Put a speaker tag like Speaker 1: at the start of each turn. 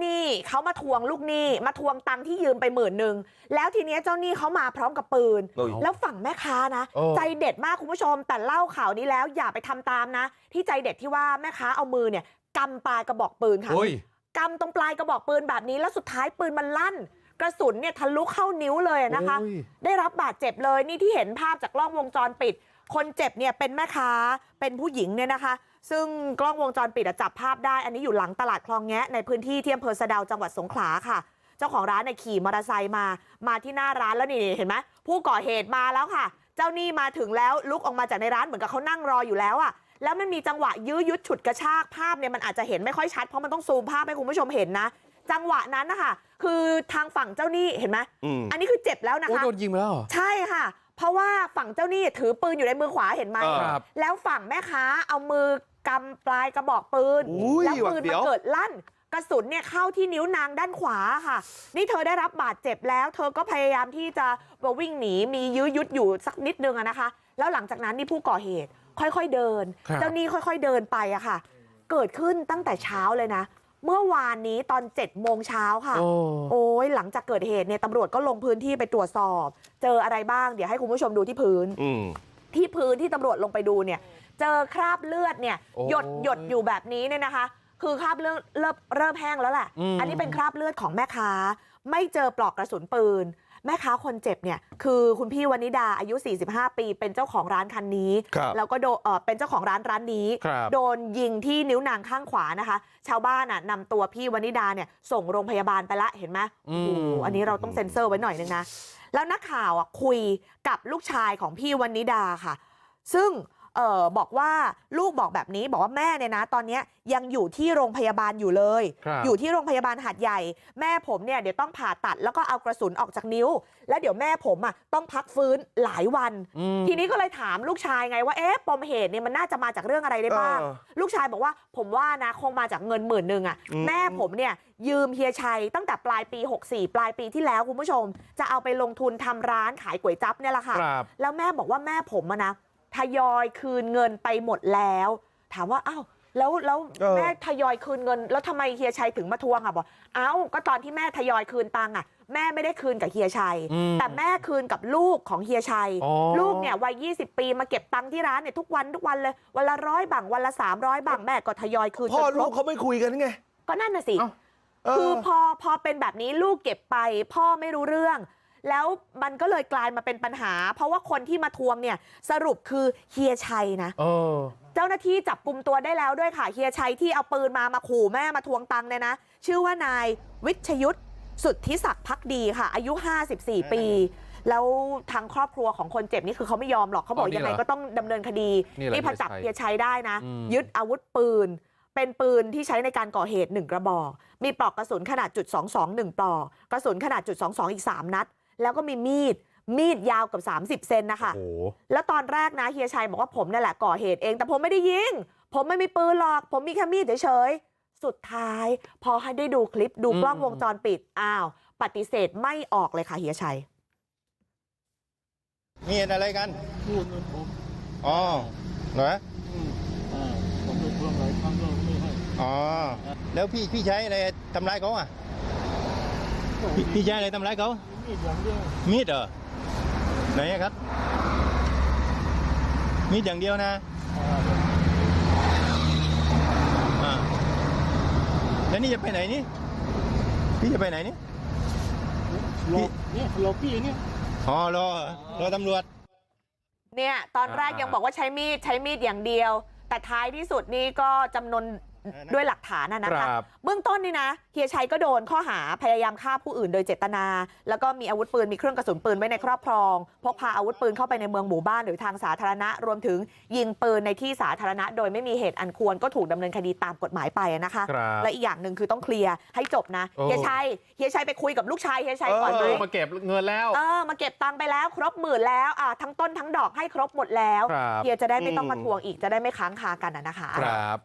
Speaker 1: หนี้เขามาทวงลูกหนี้มาทวงตังค์ที่ยืมไปหมื่นหนึ่งแล้วทีเนี้ยเจ้าหนี้เขามาพร้อมกับปืน
Speaker 2: เอ้ย
Speaker 1: แล้วฝั่งแม่ค้านะ
Speaker 3: เออ
Speaker 1: ใจเด็ดมากคุณผู้ชมแต่เล่าข่าวนี้แล้วอย่าไปทำตามนะที่ใจเด็ดที่ว่าแม่ค้าเอามือเนี่ยกำปลายกระบอกปืนค่ะ
Speaker 3: เฮ้ย
Speaker 1: กำตรงปลายกระบอกปืนแบบนี้แล้วสุดท้ายปืนมันลั่นกระสุนเนี่ยทะลุเข้านิ้วเลยนะคะ
Speaker 3: โอ้ย
Speaker 1: ได้รับบาดเจ็บเลยนี่ที่เห็นภาพจากกล้องวงจรปิด คนเจ็บเนี่ยเป็นแม่ค้าเป็นผู้หญิงเนี่ยนะคะ ซึ่งกล้องวงจรปิดอะจับภาพได้อันนี้อยู่หลังตลาดคลองแงะในพื้นที่ที่อำเภอสะเดาวจังหวัดสงขลาค่ะเจ้าของร้านเนี่ยขี่มอเตอร์ไซค์มามาที่หน้าร้านแล้วนี่เห็นไหมผู้ก่อเหตุมาแล้วค่ะ เจ้าหนี้มาถึงแล้วลุกออกมาจากในร้านเหมือนกับเขานั่งรออยู่แล้วอะแล้วมันมีจังหวะยื้อยุดฉุดกระชากภาพเนี่ยมันอาจจะเห็นไม่ค่อยชัดเพราะมันต้องซูมภาพให้คุณผู้ชมเห็นนะจังหวะนั้นนะคะคือทางฝั่งเจ้าหนี้เห็นไหม
Speaker 2: อืม
Speaker 1: อันนี้คือเจ็บแล้วนะ
Speaker 3: โอ้
Speaker 1: คะ
Speaker 3: โดนยิงไปแล้วเหรอ
Speaker 1: ใช่ค่ะ เพราะว่าฝั่งเจ้าหนี้ถือปืนอยู่ในมือขวาเห็นไหม
Speaker 2: เออ
Speaker 3: ครับ
Speaker 1: แล้วฝั่งแม่ค้าเอามือ กำปลายกระบอกปืน
Speaker 2: อุ้ย
Speaker 1: แล้ว
Speaker 2: หวัด
Speaker 1: ปืน
Speaker 2: เสี
Speaker 1: มัน
Speaker 2: ยว
Speaker 1: เกิดลั่นกระสุนเนี่ยเข้าที่นิ้วนางด้านขวาค่ะนี่เธอได้รับบาดเจ็บแล้ว เธอก็พยายามที่จะวิ่งหนีมียื้อยุดอยู่สักนิดนึงอะนะคะ แล้วหลังจากนั้นนี่ผู้ก่อเหตุค่อยๆเดิน
Speaker 3: ครับ
Speaker 1: เจ้าหนี้ค่อยๆเดินไปอะค่ะ เกิดขึ้นตั้งแต่เช้าเลยนะ เมื่อวานนี้ตอน7จ็ดโมงเช้าค่ะ
Speaker 3: โอ้
Speaker 1: โอ้ยหลังจากเกิดเหตุเนี่ยตำรวจก็ลงพื้นที่ไปตรวจสอบ เจออะไรบ้างเดี๋ยวให้คุณผู้ชมดูที่พื้น
Speaker 2: อืม
Speaker 1: ที่พื้นที่ตำรวจลงไปดูเนี่ย เจอคราบเลือดเนี่ย
Speaker 3: โอ้
Speaker 1: หยดหยดอยู่แบบนี้เนี่ยนะคะคือคราบเลือดเริ่มเริ่มแห้งแล้วแหละ
Speaker 3: อืม
Speaker 1: อันนี้เป็นคราบเลือดของแม่ค้าไม่เจอปลอกกระสุนปืนแม่ค้าคนเจ็บเนี่ยคือคุณพี่วนิดาอายุ45ปีเป็นเจ้าของร้านคันนี้
Speaker 2: ครับ
Speaker 1: แล้วก็โดนเออเป็นเจ้าของร้านร้านนี้
Speaker 3: ครับ
Speaker 1: โดนยิงที่นิ้วนางข้างขวานะคะ ชาวบ้านอะนำตัวพี่วนิดาเนี่ยส่งโรงพยาบาลไปละเห็นไหม
Speaker 3: อื
Speaker 1: โอ้
Speaker 3: ม
Speaker 1: โหอันนี้เราต้องเซ็นเซอร์ไว้หน่อยนึงนะแล้วนักข่าวอะคุยกับลูกชายของพี่วนิดาค่ะ ซึ่งเออ บอกว่าลูกบอกแบบนี้บอกว่าแม่เนี่ยนะตอนเนี้ยยังอยู่ที่โรงพยาบาลอยู่เลย
Speaker 3: ครับ
Speaker 1: อยู่ที่โรงพยาบาลหาดใหญ่แม่ผมเนี่ยเดี๋ยวต้องผ่าตัดแล้วก็เอากระสุนออกจากนิ้วแล้วเดี๋ยวแม่ผมอะต้องพักฟื้นหลายวัน
Speaker 3: อืม
Speaker 1: ทีนี้ก็เลยถามลูกชายไงว่าเอ๊ะปมเหตุเนี่ยมันน่าจะมาจากเรื่องอะไรได้บ้าง
Speaker 2: เออ
Speaker 1: ลูกชายบอกว่าผมว่านะคงมาจากเงินหมื่นหนึ่งอะ
Speaker 2: อืม
Speaker 1: แม่ผมเนี่ยยืมเฮียชัยตั้งแต่ปลายปี 64 ปลายปีที่แล้วคุณผู้ชม จะเอาไปลงทุนทำร้านขายก๋วยจั๊บเนี่ยแหละค่ะ
Speaker 3: ครับ
Speaker 1: แล้วแม่บอกว่าแม่ผมอะนะ ทยอยคืนเงินไปหมดแล้วถามว่าอ้าวแล้วแล้ว
Speaker 2: เออ
Speaker 1: แม่ทยอยคืนเงินแล้วทำไมเฮียชัยถึงมาทวงอะบอกเอ้าก็ตอนที่แม่ทยอยคืนตังค์อะแม่ไม่ได้คืนกับเฮียชัย
Speaker 3: อืม
Speaker 1: แต่แม่คืนกับลูกของเฮียชัย
Speaker 3: อ๋อ
Speaker 1: ลูกเนี่ยวัย20ปีมาเก็บตังค์ที่ร้านเนี่ยทุกวันทุกวันเลยวันละร้อยบังวันละ300บังแม่ก็ทยอยคืน
Speaker 2: พ่อ
Speaker 1: จนคร
Speaker 2: ลู
Speaker 1: บ
Speaker 2: กเขาไม่คุยกันไง
Speaker 1: ก็นั่นน่ะสิ
Speaker 3: เอ้า
Speaker 2: เอ
Speaker 1: คือ
Speaker 2: อ
Speaker 1: พอพอเป็นแบบนี้ลูกเก็บไปพ่อไม่รู้เรื่อง แล้วมันก็เลยกลายมาเป็นปัญหาเพราะว่าคนที่มาทวงเนี่ยสรุปคือเฮียชัยนะ
Speaker 3: เออ
Speaker 1: เจ้าหน้าที่จับกลุ่มตัวได้แล้วด้วยค่ะเฮียชัยที่เอาปืนมามาขู่แม่มาทวงตังค์เนี่ยนะชื่อว่านายวิชยุทธสุทธิศักดิ์พักดีค่ะอายุ54ปีแล้วทางครอบครัวของคนเจ็บนี่คือเขาไม่ยอมหรอกเขาบอก
Speaker 3: อ๋อนี่
Speaker 1: ยังไง
Speaker 3: เหรอ
Speaker 1: ก็ต้องดำเนินคดี
Speaker 3: นี่แหละ
Speaker 1: พอจับ
Speaker 3: เฮี
Speaker 1: เฮี
Speaker 3: ย
Speaker 1: ย
Speaker 3: ชั
Speaker 1: ชั
Speaker 3: ย
Speaker 1: ยได้นะ
Speaker 3: อืม
Speaker 1: ยึดอาวุธปืน เป็นปืนที่ใช้ในการก่อเหตุหนึ่งกระบอก มีปลอกกระสุนขนาดจุด22หนึ่งปลอกกระสุนขนาดจุด22อีก3นัด แล้วก็มีมีดมีดยาวเกับ30เซนนะคะ
Speaker 3: โอ้โห
Speaker 1: แล้วตอนแรกนะเฮียชัยบอกว่าผมนั่นแหละก่อเหตุเองแต่ผมไม่ได้ยิงผมไม่มีปืนหรอกผมมีแค่มีดเฉยๆสุดท้ายพอให้ได้ดูคลิปดูกล้อง
Speaker 3: อืม
Speaker 1: วงจรปิดอ้าวปฏิเสธไม่ออกเลยค่ะเฮียชัย
Speaker 4: มีเหตุอะไรกัน
Speaker 5: พูดเงินผม
Speaker 4: อ๋อเหรอ
Speaker 5: อืมอ่าผมไปทวงหลายครั้งก็ไม่ให้
Speaker 4: อ๋อแล้วพี่พี่ใช้อะไรทำร้ายเขาอะพี่พี่ใช้อะไรทำร้ายเขา
Speaker 5: มีดอย่างเดียว
Speaker 4: มีดเหรอไหนอะครับ มีดอย่างเดียวนะ
Speaker 5: อ่า
Speaker 4: อ่าแล้วนี่จะไปไหนนี่พี่จะไปไหนนี่
Speaker 5: หลอกเนี่ยหลอกพี่เนี่ย
Speaker 4: อ๋อรอรอตำรวจ
Speaker 1: เนี่ย ตอนแรก
Speaker 3: อ่ายั
Speaker 1: ยังบอกว่าใช้มีดใช้มีดอย่างเดียว แต่ท้ายที่สุดนี่ก็จำนวน ด้วยหลักฐานนะนะ
Speaker 3: ค
Speaker 1: คะ
Speaker 3: รับ
Speaker 1: เบื้องต้นนี่นะเฮียชัยก็โดนข้อหาพยายามฆ่าผู้อื่นโดยเจตนา แล้วก็มีอาวุธปืนมีเครื่องกระสุนปืนไว้ในครอบครอง พกพาอาวุธปืนเข้าไปในเมืองหมู่บ้านหรือทางสาธารณะ รวมถึงยิงปืนในที่สาธารณะ โดยไม่มีเหตุอันควรก็ถูกดำเนินคดีตามกฎหมายไปนะคะ
Speaker 3: ครับ
Speaker 1: และอีกอย่างหนึ่งคือต้องเคลียร์ให้จบนะ
Speaker 3: โอ้
Speaker 1: เฮียชัยเฮียชัยไปคุยกับลูกชายเฮียชัยก่อนไหม
Speaker 3: เออมาเก็บเงินแล้ว
Speaker 1: เออมาเก็บตังค์ไปแล้วครบหมื่นแล้วอ่าทั้งต้นทั้งดอกให้ครบหมดแล้ว
Speaker 3: ครับ
Speaker 1: เฮียจะได้ไม่ต้อง
Speaker 2: อืม
Speaker 1: มาทวงอีกจะได้ไม่ค้างคากันอะนะคะ
Speaker 3: ครับ